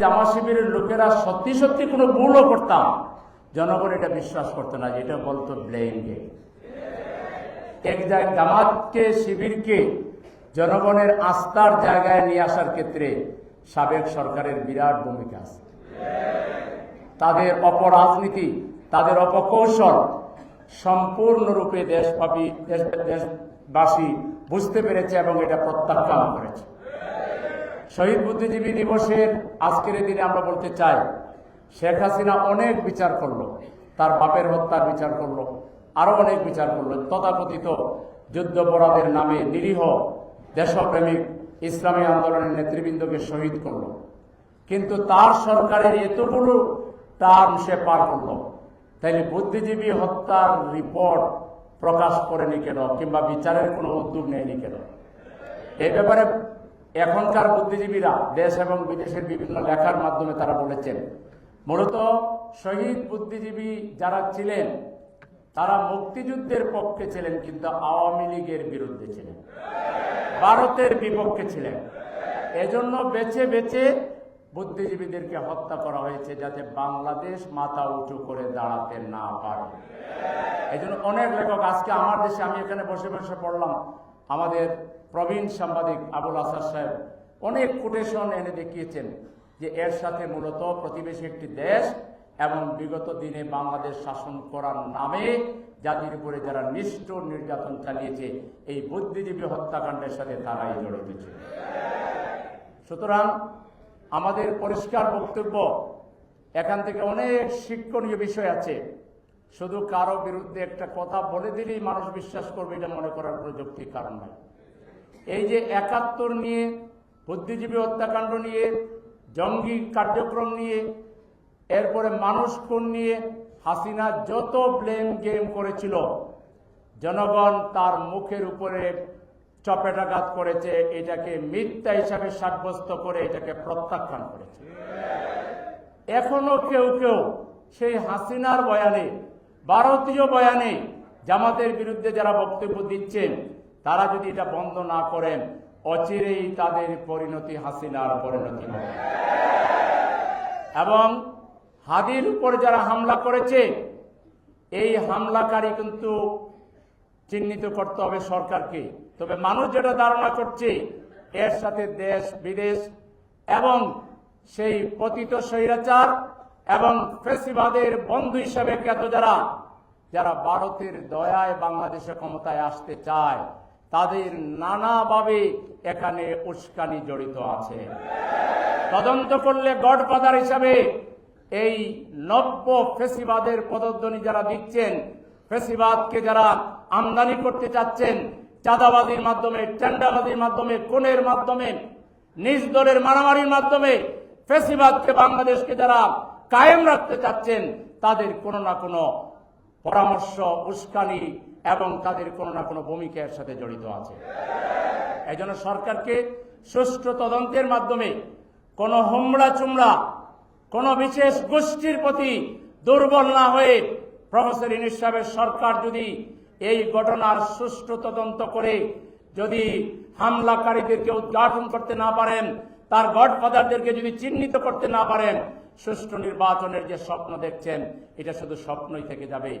জামা শিবিরের লোকেরা সত্যি সত্যি কোনো ভুলও করতাম। জনগণ এটা বিশ্বাস করতো না যেটা বলতো ব্লেম গেম। এক জামাতকে, শিবিরকে, জনগণের আস্থার জায়গায় নিয়ে আসার ক্ষেত্রে সাবেক সরকারের বিরাট ভূমিকা আছে। তাদের অপরাজনীতি, তাদের অপকৌশল সম্পূর্ণরূপে দেশব্যাপী দেশবাসী বুঝতে পেরেছে এবং এটা প্রত্যাখ্যান করেছে। শহীদ বুদ্ধিজীবী দিবসের আজকের দিনে আমরা বলতে চাই, শেখ হাসিনা অনেক বিচার করল, তার বাপের হত্যার বিচার করল আরও অনেক বিচার করল। তথাকথিত যুদ্ধপরাধের নামে নিরীহ দেশপ্রেমিক ইসলামী আন্দোলনের নেতৃবৃন্দকে শহীদ করল। কিন্তু তার সরকারের এতগুলো টার্ম সে পার করল। তাইলে বুদ্ধিজীবী হত্যার রিপোর্ট প্রকাশ করেনি কেন? কিংবা বিচারের কোনো উদ্যোগ নেয়নি কেন? এ ব্যাপারে এখনকার বুদ্ধিজীবীরা দেশ এবং বিদেশের বিভিন্ন লেখার মাধ্যমে তারা বলেছেন, মূলত শহীদ বুদ্ধিজীবী যারা ছিলেন, তারা মুক্তিযুদ্ধের পক্ষে ছিলেন, কিন্তু আওয়ামী লীগের বিরুদ্ধে ছিলেন। ভারতের বিপক্ষে ছিলেন। এজন্য বেছে বেছে বুদ্ধিজীবীদেরকে হত্যা করা হয়েছে যাতে বাংলাদেশ মাথা উঁচু করে দাঁড়াতে না পারে। এই অনেক লেখক, আজকে আমার দেশে আমি এখানে বসে বসে পড়লাম, আমাদের প্রবীণ সাংবাদিক আবুল আসার সাহেব অনেক কোটেশন এনে দেখিয়েছেন যে এর সাথে মূলত প্রতিবেশী একটি দেশ এবং বিগত দিনে বাংলাদেশ শাসন করার নামে জাতির উপরে যারা নিষ্ঠুর নির্যাতন চালিয়েছে, এই বুদ্ধিজীবী হত্যাকাণ্ডের সাথে তারাই জড়িত ছিল। সুতরাং আমাদের পরিষ্কার বক্তব্য, এখান থেকে অনেক শিক্ষণীয় বিষয় আছে। শুধু কারও বিরুদ্ধে একটা কথা বলে দিলেই মানুষ বিশ্বাস করবে, এটা মনে করার কোনো যৌক্তিক কারণ নাই। এই যে একাত্তর নিয়ে, বুদ্ধিজীবী হত্যাকাণ্ড নিয়ে, জঙ্গি কার্যক্রম নিয়ে, এরপরে মানুষ খুন নিয়ে হাসিনা যত ব্লেম গেম করেছিল, জনগণ তার মুখের উপরে চপেটাঘাত করেছে, এটাকে মিথ্যা হিসাবে সাব্যস্ত করে এটাকে প্রত্যাখ্যান করেছে। এখনও কেউ কেউ সেই হাসিনার বয়ানে, ভারতীয় বয়ানে জামাতের বিরুদ্ধে যারা বক্তব্য দিচ্ছেন তারা যদি এটা বন্ধ না করেন, অচিরেই তাদের পরিণতি হাসিনার পরিণতি হবে। এবং হাদির উপর যারা হামলা করেছে, এই হামলাকারী কিন্তু চিহ্নিত করতে হবে সরকারকে। তবে মানুষ যেটা ধারণা করছে, এর সাথে দেশ, বিদেশ এবং সেই পতিত স্বৈরাচার এবং ফেসিবাদের বন্ধু হিসেবে খ্যাত যারা যারা ভারতের দয়ায় বাংলাদেশে ক্ষমতায় আসতে চায় তাদের নানাভাবে এখানে উস্কানি জড়িত আছে। তদন্ত করলে গডফাদার হিসাবে এই নব্য ফেসিবাদের পদধ্বনি যারা দিচ্ছেন, ফেসিবাদকে যারা আমদানি করতে চাচ্ছেন, চাঁদাবাজির মাধ্যমে টেন্ডাবাজির মাধ্যমে কোনের মাধ্যমে, নিজ দলের মারামারির মাধ্যমে ফেসিবাদকে বাংলাদেশকে যারা কায়েম রাখতে চাচ্ছেন, তাদের কোনো না কোনো পরামর্শ, উস্কানি এবং তাদের কোনো না কোনো ভূমিকা এর সাথে জড়িত আছে। এই জন্য সরকারকে সুষ্ঠু তদন্তের মাধ্যমে কোনো হোমড়া চুমড়া, কোনো বিশেষ গোষ্ঠীর প্রতি দুর্বল না হয়ে প্রফেসর ইনিস সাহেবের সরকার যদি এই ঘটনার সুষ্ঠু তদন্ত করে, যদি হামলাকারীদেরকে উদ্ঘাটন করতে না পারেন, তার গডফাদারদেরকে যদি চিহ্নিত করতে না পারেন সুষ্ঠু নির্বাচনের যে স্বপ্ন দেখছেন এটা শুধু স্বপ্নই থেকে যাবে।